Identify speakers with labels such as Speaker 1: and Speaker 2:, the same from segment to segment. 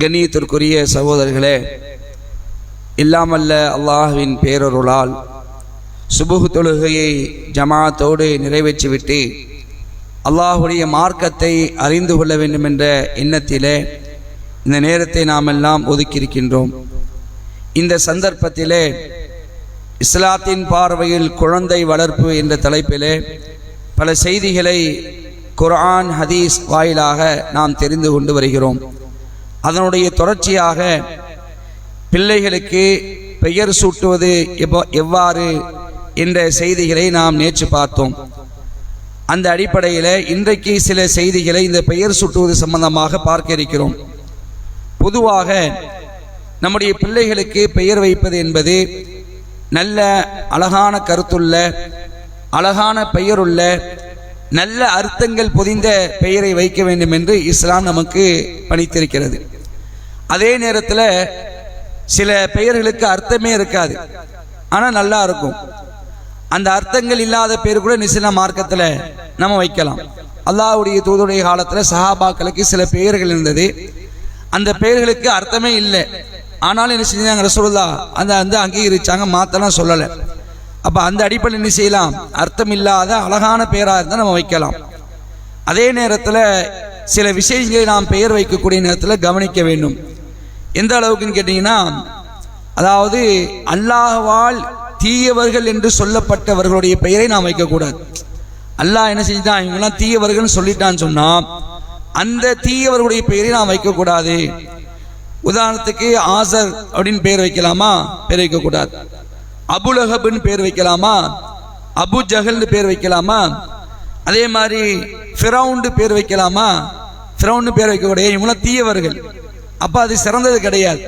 Speaker 1: கண்ணியத்திற்குரிய சகோதரர்களே இல்லாமல்ல அல்லாஹுவின் பேரொருளால் சுபுகு தொழுகையை ஜமாத்தோடு நிறைவேற்றிவிட்டு அல்லாஹுடைய மார்க்கத்தை அறிந்து கொள்ள வேண்டும் என்ற எண்ணத்திலே இந்த நேரத்தை நாம் எல்லாம் ஒதுக்கியிருக்கின்றோம். இந்த சந்தர்ப்பத்திலே இஸ்லாத்தின் பார்வையில் குழந்தை வளர்ப்பு என்ற தலைப்பிலே பல செய்திகளை குர்ஆன் ஹதீஸ் வாயிலாக நாம் தெரிந்து கொண்டு வருகிறோம். அதனுடைய தொடர்ச்சியாக பிள்ளைகளுக்கு பெயர் சூட்டுவது எவ்வாறு என்ற செய்திகளை நாம் நேற்று பார்த்தோம். அந்த அடிப்படையில் இன்றைக்கு சில செய்திகளை இந்த பெயர் சூட்டுவது சம்பந்தமாக பார்க்க இருக்கிறோம். பொதுவாக நம்முடைய பிள்ளைகளுக்கு பெயர் வைப்பது என்பது நல்ல அழகான கருத்துள்ள அழகான பெயருள்ள நல்ல அர்த்தங்கள் பொதிந்த பெயரை வைக்க வேண்டும் என்று இஸ்லாம் நமக்கு பணித்திருக்கிறது. அதே நேரத்தில் சில பெயர்களுக்கு அர்த்தமே இருக்காது. ஆனால் நல்லா இருக்கும். அந்த அர்த்தங்கள் இல்லாத பேர் கூட நிசில மார்க்கத்தில் நம்ம வைக்கலாம். அல்லாவுடைய தூதுடைய காலத்தில் சஹாபாக்களுக்கு சில பெயர்கள் இருந்தது. அந்த பெயர்களுக்கு அர்த்தமே இல்லை. ஆனாலும் என்ன செஞ்சாங்க ரசூல்லா அந்த வந்து அங்கீகரிச்சாங்க மாத்தலாம் சொல்லலை. அப்போ அந்த அடிப்படையில் என்ன செய்யலாம்? அர்த்தம் இல்லாத அழகான பெயராக இருந்தால் நம்ம வைக்கலாம். அதே நேரத்தில் சில விஷயங்களை நாம் பெயர் வைக்கக்கூடிய நேரத்தில் கவனிக்க வேண்டும். எந்த அளவுக்குன்னு கேட்டிங்கன்னா அதாவது அல்லாஹ்வால் தீயவர்கள் என்று சொல்லப்பட்டவர்களுடைய பெயரை நாம் வைக்கக்கூடாது. அல்லாஹ் என்ன செஞ்சுட்டான்? இவங்கெல்லாம் தீயவர்கள்னு சொல்லிட்டான்னு சொன்னால் அந்த தீயவர்களுடைய பெயரை நாம் வைக்கக்கூடாது. உதாரணத்துக்கு ஆசர் அப்படின்னு பெயர் வைக்கலாமா? பெயர் வைக்கக்கூடாது. அபுலஹப்னு பேர் வைக்கலாமா? அபு ஜஹல்னு பேர் வைக்கலாமா? அதே மாதிரி ஃபிரவுண்டு பேர் வைக்கலாமா? ஃபிரவுண்டு பேர் வைக்கக்கூடிய இவங்களாம் தீயவர்கள். அப்போ அது சிறந்தது கிடையாது.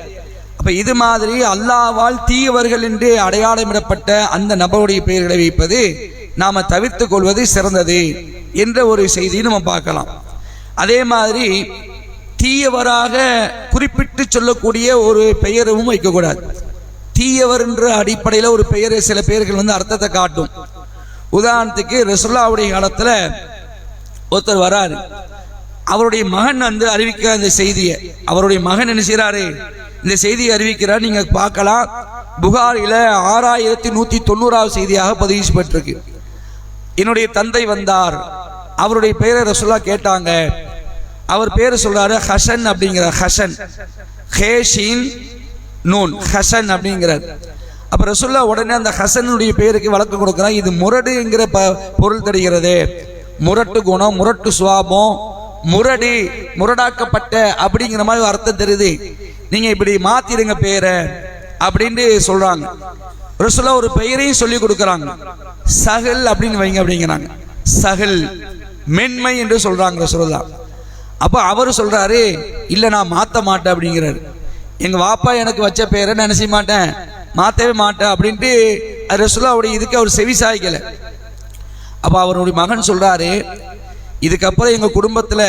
Speaker 1: அப்போ இது மாதிரி அல்லாவால் தீயவர்கள் என்று அடையாளமிடப்பட்ட அந்த நபருடைய பெயர்களை வைப்பது நாம் தவிர்த்து கொள்வது சிறந்தது என்ற ஒரு செய்தியை நம்ம பார்க்கலாம். அதே மாதிரி தீயவராக குறிப்பிட்டு சொல்லக்கூடிய ஒரு பெயரும் வைக்கக்கூடாது. தீயவர் என்ற அடிப்படையில் ஒரு பெயரை சில பெயர்கள் வந்து அர்த்தத்தை காட்டும். உதாரணத்துக்கு ரசுல்லாவுடைய காலத்தில் ஒருத்தர் வராரு. அவருடைய மகன் வந்து அறிவிக்கிற அந்த செய்தியை அவருடைய மகன் என்ன செய்கிறாரு இந்த செய்தியை அறிவிக்கிறார். நீங்கள் பார்க்கலாம். புகாரில ஆறாயிரத்தி நூத்தி தொண்ணூறாவது செய்தியாக பதிவு பெற்றிருக்கு என்னுடைய தந்தை வந்தார். அவருடைய பெயரை ரசுல்லா கேட்டாங்க. அவர் பேர் சொல்றாரு ஹசன் அப்படிங்கிற ஹசன் ஹேஷின் நூன் ஹசன் அப்படிங்கிறார். அப்போ ரசுல்லா உடனே அந்த ஹசனுடைய பேருக்கு வழக்கு கொடுக்குறான். இது முரடுங்கிற ப பொருள் தெரிகிறது. முரட்டு குணம் முரட்டு சுவாபம் முரடி முரடாக்கப்பட்ட அப்படிங்கிற மாதிரி அர்த்தம் தெரியுது நீங்கள் இப்படி மாத்திடுங்க பேரை அப்படின்ட்டு சொல்கிறாங்க ரசுல்லா ஒரு பெயரையும் சொல்லி கொடுக்குறாங்க. சகல் அப்படின்னு வைங்க அப்படிங்கிறாங்க. சகல் மென்மை என்று சொல்கிறாங்க ரசுல்லா. அப்போ அவர் சொல்கிறாரு இல்லை நான் மாற்ற மாட்டேன் அப்படிங்கிறாரு. எங்க வாப்பா எனக்கு வச்ச பேரை நான் மாட்டேன். மாற்றவே மாட்டேன் அப்படின்ட்டு ரசுல்லாவுடைய இதுக்கு அவர் செவி சாய்க்கலை. அப்போ அவருடைய மகன் சொல்றாரு இதுக்கப்புறம் எங்க குடும்பத்துல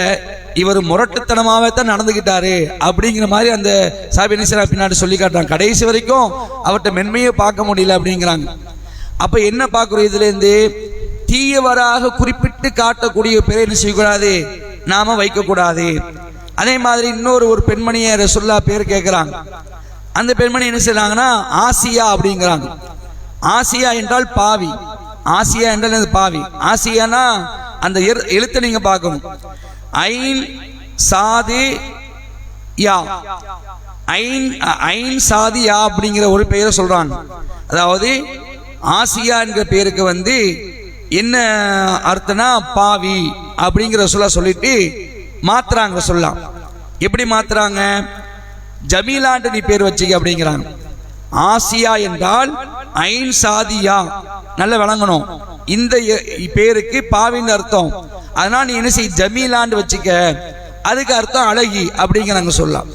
Speaker 1: இவர் முரட்டுத்தனமாவே தான் நடந்துகிட்டாரு அப்படிங்கிற மாதிரி அந்த சாபினிசரா பின்னாடி சொல்லி காட்டுறாங்க. கடைசி வரைக்கும் அவர்கிட்ட மென்மையை பார்க்க முடியல அப்படிங்கிறாங்க. அப்ப என்ன பார்க்குறோம் இதுல இருந்து தீயவராக குறிப்பிட்டு காட்டக்கூடிய பேரை என்ன செய்யக்கூடாது? நாம வைக்கக்கூடாது. அதே மாதிரி இன்னொரு ஒரு பெண்மணியை ரசுல்லா பேர் கேட்குறாங்க. அந்த பெண்மணி என்ன செய்கிறாங்கன்னா ஆசியா அப்படிங்கிறாங்க. ஆசியா என்றால் பாவி. ஆசியா என்றால் அது பாவி? ஆசியானா அந்த எழுத்தை நீங்கள் பார்க்கணும். ஐன் சாதி யா. ஐன் ஐன் சாதி யா அப்படிங்கிற ஒரு பெயரை சொல்கிறாங்க அதாவது ஆசியா என்கிற பேருக்கு வந்து என்ன அர்த்தம்னா பாவி அப்படிங்கிற சொல்ல சொல்லிட்டு மாத்துறாங்க சொல்லலாம். எப்படி மாத்துறாங்க? ஜமீலாண்டு நீ பேர் வச்சுக்க அப்படிங்கிறாங்க. ஆசியா என்றால் ஐன் சாதியா. நல்ல விளங்கணும். இந்த பேருக்கு பாவின்னு அர்த்தம். அதனால நீ என்ன செய் ஜமீலாண்டு வச்சுக்க. அதுக்கு அர்த்தம் அழகி அப்படிங்கிறாங்க சொல்லலாம்.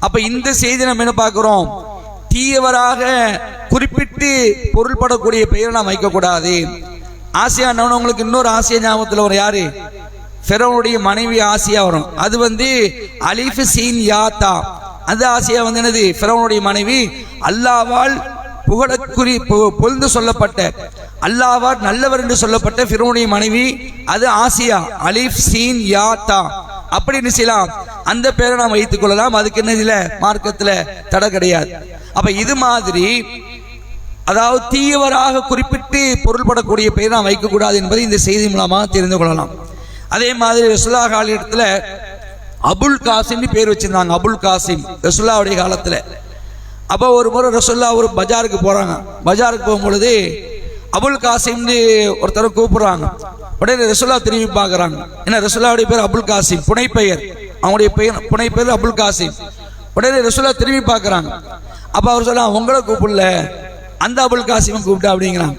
Speaker 1: அப்ப இந்த செய்தி நம்ம என்ன பார்க்குறோம்? தீயவராக குறிப்பிட்டு பொருள்படக்கூடிய பெயரை நாம் வைக்கக்கூடாது. ஆசியா உங்களுக்கு இன்னொரு ஆசிய ஞாபகத்தில் ஒரு யாரு? ஃபெரோனுடைய மனைவி ஆசியா வரும். அது வந்து அலிஃப் சீன் யாத்தா. அந்த ஆசியா வந்து என்னது? ஃபெரோனுடைய மனைவி அல்லாவால் புகழக்குறி பு- பொழுது சொல்லப்பட்ட அல்லாவார் நல்லவர் என்று சொல்லப்பட்ட ஃபிரோனுடைய மனைவி அது ஆசியா அலிஃப் சீன் யாத்தா. அப்படின்னு செய்யலாம்? அந்த பேரை நாம் வைத்துக் கொள்ளலாம். அதுக்கு என்ன இல்ல மார்க்கத்துல தடை கிடையாது. அப்ப இது மாதிரி அதாவது தீயவராக குறிப்பிட்டு பொருள்படக்கூடிய பெயர் நாம் வைக்கக்கூடாது என்பதை இந்த செய்தி மூலமாக தெரிந்து கொள்ளலாம். அதே மாதிரி ரசுல்லா காலத்தில் அபுல் காசிம்னு பேர் வச்சிருந்தாங்க அபுல் காசிம் ரசுல்லாவுடைய காலத்தில். அப்போ ஒரு முறை ரசுல்லா ஒரு பஜாருக்கு போகிறாங்க பஜாருக்கு போகும்பொழுது அபுல் காசிம்னு ஒருத்தரை கூப்பிட்றாங்க. உடனே ரசுல்லா திரும்பி பார்க்குறாங்க. ஏன்னா ரசுல்லாவுடைய பேர் அபுல் காசிம் புனைப்பெயர். அவங்களுடைய பெயர் புனைப்பெயர் அபுல் காசிம். உடனே ரசுல்லா திரும்பி பார்க்குறாங்க. அப்போ அவர் சொல்ல உங்களை கூப்பிடல. அந்த அபுல் காசிமும் கூப்பிட்டா அப்படிங்கிறாங்க.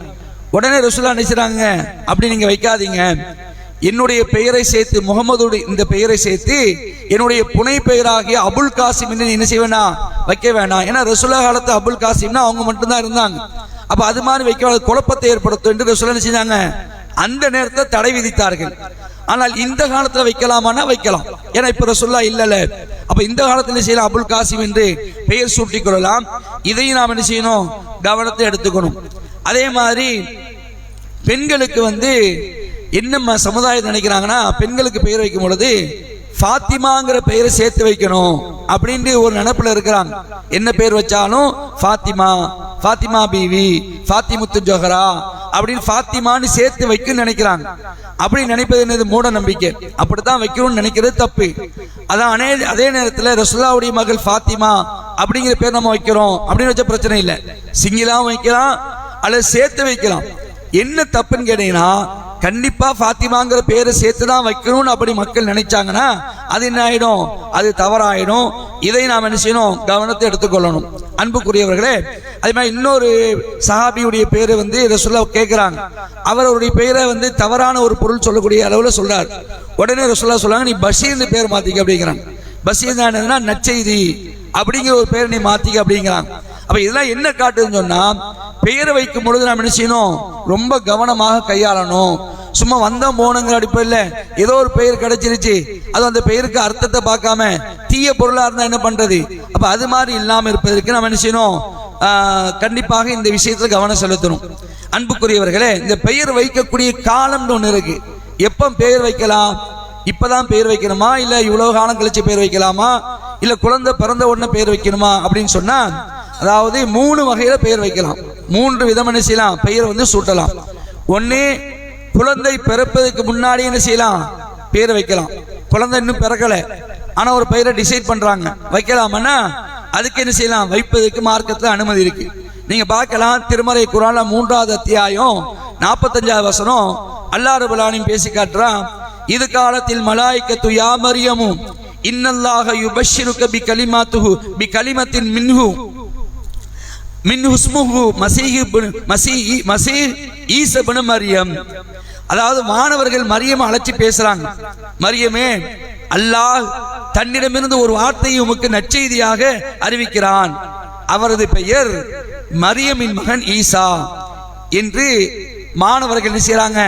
Speaker 1: உடனே ரசுல்லா நினைச்சாங்க அப்படி நீங்கள் வைக்காதீங்க. என்னுடைய பெயரை சேர்த்து முகமது இந்த பெயரை சேர்த்து என்னுடைய புனை பெயராகிய அபுல் காசிம் என்ன செய்ய வேணாம் வைக்க வேணாம் ஏன்னா ரசுல்லா காலத்து அபுல் காசிம்னா அவங்க மட்டும்தான் இருந்தாங்க. அப்ப அது மாதிரி வைக்க குழப்பத்தை ஏற்படுத்தும் என்று ரசுல்லா என்ன செஞ்சாங்க அந்த நேரத்தை தடை விதித்தார்கள். ஆனால் இந்த காலத்துல வைக்கலாமான்னா வைக்கலாம். ஏன்னா இப்ப ரசுல்லா இல்லல. அப்ப இந்த காலத்துல செய்யலாம்? அபுல் காசிம் என்று பெயர் சூட்டிக் கொள்ளலாம். இதையும் நாம் என்ன செய்யணும்? கவனத்தை எடுத்துக்கணும். அதே மாதிரி பெண்களுக்கு வந்து என்ன ம- சமுதாயம் நினைக்கிறாங்கன்னா பெண்களுக்கு பெயர் வைக்கும் பொழுது ஃபாத்திமாங்கிற பெயரை சேர்த்து வைக்கணும் அப்படின்ட்டு ஒரு நினப்பில் இருக்கிறாங்க. என்ன பேர் வச்சாலும் ஃபாத்திமா ஃபாத்திமா பீவி ஃபாத்திமுத்து ஜோஹரா அப்படின்னு ஃபாத்திமான்னு சேர்த்து வைக்கும் நினைக்கிறாங்க. அப்படி நினைப்பது என்னது? மூட நம்பிக்கை. அப்படித்தான் வைக்கணும்னு நினைக்கிறது தப்பு. அதான் அனே அதே நேரத்தில் ரசுல்லாவுடைய மகள் ஃபாத்திமா அப்படிங்கிற பேர் நம்ம வைக்கிறோம் அப்படின்னு வச்ச பிரச்சனை இல்லை. சிங்கிளாவும் வைக்கலாம் அல்லது சேர்த்து வைக்கலாம். என்ன தப்புன்னு கேட்டீங்கன்னா கண்டிப்பா ஃபாத்திமாங்கிற பேரை சேர்த்து தான் வைக்கணும்னு அப்படி மக்கள் நினைச்சாங்கன்னா அது என்ன ஆயிடும்? அது தவறாயிடும். இதை நாம் என்ன செய்யணும்? கவனத்தை எடுத்துக்கொள்ளணும். அன்புக்குரியவர்களே அதே மாதிரி இன்னொரு சஹாபியுடைய பேரை வந்து ரசுல்லா கேட்கிறாங்க அவர் அவருடைய பெயரை வந்து தவறான ஒரு பொருள் சொல்லக்கூடிய அளவில் சொல்றார். உடனே ரசுல்லா சொல்றாங்க நீ பஷீர்னு பேர் மாத்திக்க அப்படிங்கிறாங்க. பஷீர் என்னன்னா நச்செய்தி அப்படிங்கிற ஒரு பேர் நீ மாத்திக்க அப்படிங்கிறாங்க. அப்ப இதெல்லாம் என்ன காட்டுதுன்னு சொன்னா பெயரை வைக்கும் பொழுது நாம் என்ன செய்யணும்? ரொம்ப கவனமாக கையாளணும். சும்மா வந்த போனங்கிற அடிப்படையில் ஏதோ ஒரு பெயர் கிடைச்சிருச்சு. அது அந்த பெயருக்கு அர்த்தத்தை பார்க்காம தீய பொருளா இருந்தா என்ன பண்றது? அப்ப அது மாதிரி இல்லாம இருப்பதற்கு நம்ம என்ன செய்யணும்? கண்டிப்பாக இந்த விஷயத்துல கவனம் செலுத்தணும். அன்புக்குரியவர்களே இந்த பெயர் வைக்கக்கூடிய காலம்னு ஒன்று இருக்கு. எப்போ பெயர் வைக்கலாம்? இப்பதான் பெயர் வைக்கணுமா? இல்ல இவ்வளவு காலம் கழிச்சு பெயர் வைக்கலாமா? இல்ல குழந்தை பிறந்த உடனே பெயர் வைக்கணுமா? அப்படின்னு சொன்னா அதாவது மூணு வகையில் பெயர் வைக்கலாம். மூன்று விதம் என்ன செய்யலாம்? பெயர் வந்து சூட்டலாம். ஒன்று குழந்தை பிறப்பதற்கு முன்னாடி என்ன செய்யலாம்? பெயர் வைக்கலாம். குழந்தை இன்னும் பிறக்கலை. ஆனால் ஒரு பெயரை டிசைட் பண்ணுறாங்க வைக்கலாமன்னா அதுக்கு என்ன செய்யலாம்? வைப்பதற்கு மார்க்கத்தில் அனுமதி இருக்கு. நீங்க பார்க்கலாம் திருமறை குரான மூன்றாவது அத்தியாயம் நாற்பத்தஞ்சாவது வசனம் அல்லாறு பலானியும் பேசி காட்டுறான் இது காலத்தில் மலாய்க்கத்து யாமரியமும் இன்னல்லாக யுபஷிருக்க பி கலிமாத்துஹு பி கலிமத்தின் மின்ஹு மின் ஹுஸ்முஹு மசீஹ் மசீஹி மசீஹ் ஈசபனு மரியம். அதாவது மாணவர்கள் மரியம் அழைச்சி பேசுறாங்க. மரியமே அல்லாஹ் தன்னிடமிருந்து ஒரு வார்த்தையை உமக்கு நற்செய்தியாக அறிவிக்கிறான். அவரது பெயர் மரியமின் மகன் ஈசா என்று மாணவர்கள் என்ன செய்யறாங்க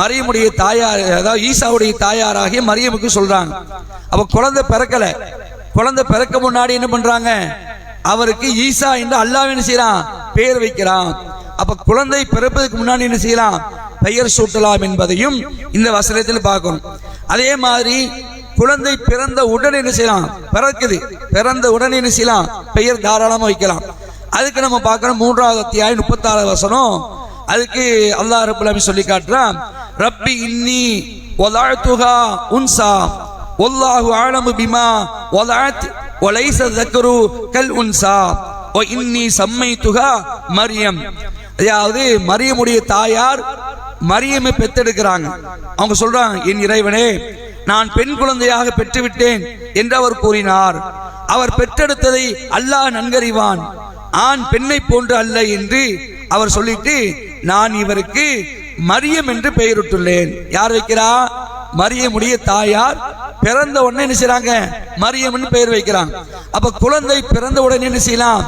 Speaker 1: மரியமுடைய தாயார் அதாவது ஈசாவுடைய தாயாராகிய மரியமுக்கு சொல்றாங்க. அப்ப குழந்தை பிறக்கல. குழந்தை பிறக்க முன்னாடி என்ன பண்றாங்க? அவருக்கு ஈசா என்று அல்லாஹ் என்ன செய்யறான் பெயர் வைக்கிறான். அப்ப குழந்தை பிறப்பதற்கு முன்னாடி என்ன செய்யலாம்? பெயர் சூட்டலாம் என்பதையும் இந்த வசனத்தில் பார்க்கணும். அதே மாதிரி குழந்தை பிறந்த உடனே என்ன செய்யலாம்? பிறக்குது. பிறந்த உடனே என்ன செய்யலாம்? பெயர் தாராளமாக வைக்கலாம். அதுக்கு நம்ம பார்க்கணும் மூன்றாவது அத்தியாயம் முப்பத்தாறு வசனம். அதுக்கு அல்லாஹ் ரபுல்லாமி சொல்லி காட்டுறான். ரப்பி இன்னி ஒலாழ்த்துகா உன்சா. ஒல்லாஹு ஆழமு பிமா. ஒலாத் ஒலைச தக்கரு கல் உன்சா. ஓ இன்னி சம்மை துகா மரியம். அதாவது மரியமுடைய தாயார் மரியமை பெற்றெடுக்கிறாங்க. அவங்க சொல்றாங்க என் இறைவனே நான் பெண் குழந்தையாக பெற்றுவிட்டேன் என்று அவர் கூறினார். அவர் பெற்றெடுத்ததை அல்லாஹ் நன்கறிவான். ஆண் பெண்ணை போன்று அல்ல என்று அவர் சொல்லிட்டு நான் இவருக்கு மரியம் என்று பெயரிட்டுள்ளேன். யார் வைக்கிறா? மரியமுடைய தாயார் பிறந்த உடனே என்ன செய்யறாங்க மரியம்னு பெயர் வைக்கிறாங்க. அப்ப குழந்தை பிறந்த உடனே என்ன செய்யலாம்?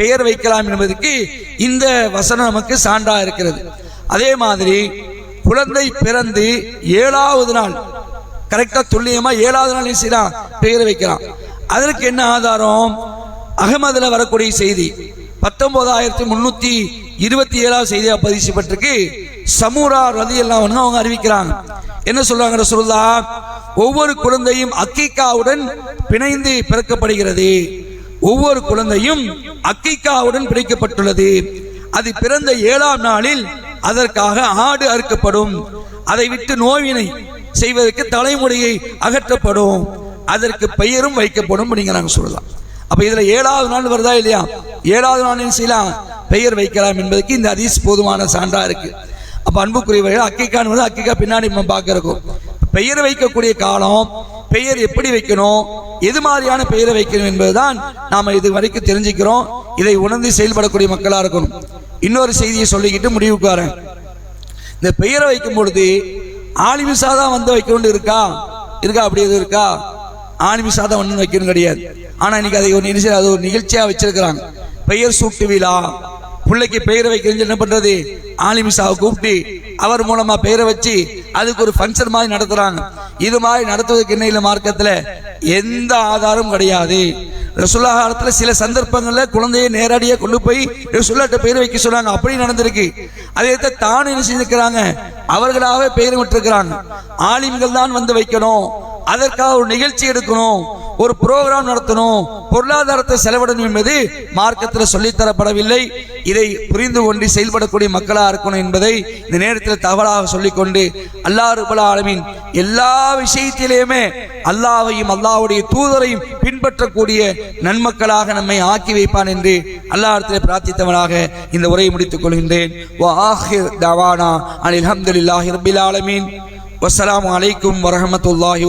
Speaker 1: பெயர் வைக்கலாம் என்பதற்கு இந்த வசனம் நமக்கு சான்றா இருக்கிறது. அதே மாதிரி குழந்தை பிறந்து ஏழாவது நாள் கரெக்டா துல்லியமா ஏழாவது நாள் என்ன செய்யலாம்? பெயர் வைக்கலாம். அதற்கு என்ன ஆதாரம்? அகமதுல வரக்கூடிய செய்தி பத்தொன்பதாயிரத்தி முன்னூத்தி இருபத்தி ஏழாவது செய்தியா பதிக்கப்பட்டிருக்கு சமூரா ரதி எல்லாம் அவங்க அறிவிக்கிறாங்க. என்ன சொல்றாங்க ரசூலுல்லா ஒவ்வொரு குழந்தையும் அக்கிகாவுடன் பிணைந்து பிறக்கப்படுகிறது. ஒவ்வொரு குழந்தையும் அக்கிகாவுடன் பிணைக்கப்பட்டுள்ளது. அது பிறந்த ஏழாம் நாளில் அதற்காக ஆடு அறுக்கப்படும். அதை விட்டு நோவினை செய்வதற்கு தலைமுடியை அகற்றப்படும். அதற்கு பெயரும் வைக்கப்படும் அப்படிங்கிறாங்க சொல்லலாம். அப்ப இதுல ஏழாவது நாள் வருதா இல்லையா? ஏழாவது நாள் என்ன செய்யலாம்? பெயர் வைக்கலாம் என்பதற்கு இந்த ஹதீஸ் போதுமான சான்றா இருக்கு. அப்ப அன்புக்குரியவர்கள் அக்கிக்கான்னு வந்து அக்கிக்கா பின்னாடி நம்ம பார்க்க பெயர் வைக்கக்கூடிய காலம் பெயர் எப்படி வைக்கணும் எது மாதிரியான பெயரை வைக்கணும் என்பதுதான் நாம இது வரைக்கும் தெரிஞ்சுக்கிறோம். இதை உணர்ந்து செயல்படக்கூடிய மக்களா இருக்கணும். இன்னொரு செய்தியை சொல்லிக்கிட்டு முடிவுக்கு வரேன். இந்த பெயரை வைக்கும் பொழுது ஆலிமிசா தான் வந்து வைக்கணும் இருக்கா? இருக்கா? அப்படி எதுவும் இருக்கா? ஆலிமிசா தான் ஒன்றும் வைக்கணும் கிடையாது. ஆனா இன்னைக்கு அதை ஒரு நிகழ்ச்சி அது ஒரு நிகழ்ச்சியா வச்சிருக்கிறாங்க. பெயர் சூட்டு விழா பிள்ளைக்கு பெயரை வைக்கிறது என்ன பண்றது? ஆலிமிசாவை கூப்பிட்டு அவர் மூலமா பெயரை வச்சு அதுக்கு ஒரு ஃபங்க்ஷன் மாதிரி நடத்துறாங்க. இது மாதிரி நடத்துவதற்கு என்ன இல்லை மார்க்கத்தில்? எந்த ஆதாரம் கிடையாது. ரசுல்லா காலத்தில் சில சந்தர்ப்பங்களில் குழந்தையை நேரடியாக கொண்டு போய் ரசுல்லாட்ட பெயர் வைக்க சொன்னாங்க. அப்படி நடந்திருக்கு. அதே தான் என்ன செஞ்சிருக்கிறாங்க? அவர்களாகவே பெயர் விட்டுருக்கிறாங்க. ஆலிம்கள் தான் வந்து வைக்கணும். அதற்காக ஒரு நிகழ்ச்சி எடுக்கணும். ஒரு புரோகிராம் நடத்தணும். பொருளாதாரத்தை செலவிடணும் என்பது மார்க்கத்தில் சொல்லித்தரப்படவில்லை. இதை புரிந்து கொண்டு செயல்படக்கூடிய மக்களாக இருக்கணும் என்பதை இந்த நேரத்தில் தவறாக சொல்லிக்கொண்டு அல்லாஹ் ரபுல் ஆலமீன் எல்லா விஷயத்திலேயுமே அல்லாவையும் அல்லாஹ்வுடைய தூதரையும் பின்பற்றக்கூடிய நன்மக்களாக நம்மை ஆக்கி வைப்பான் என்று அல்லாஹத்தில் பிரார்த்தித்தவனாக இந்த உரையை முடித்துக் கொள்கின்றேன். வா ஆஹிர் தவானா அனில் ஆலமீன். அலைக்கும் வரஹ்மத்துல்லாஹி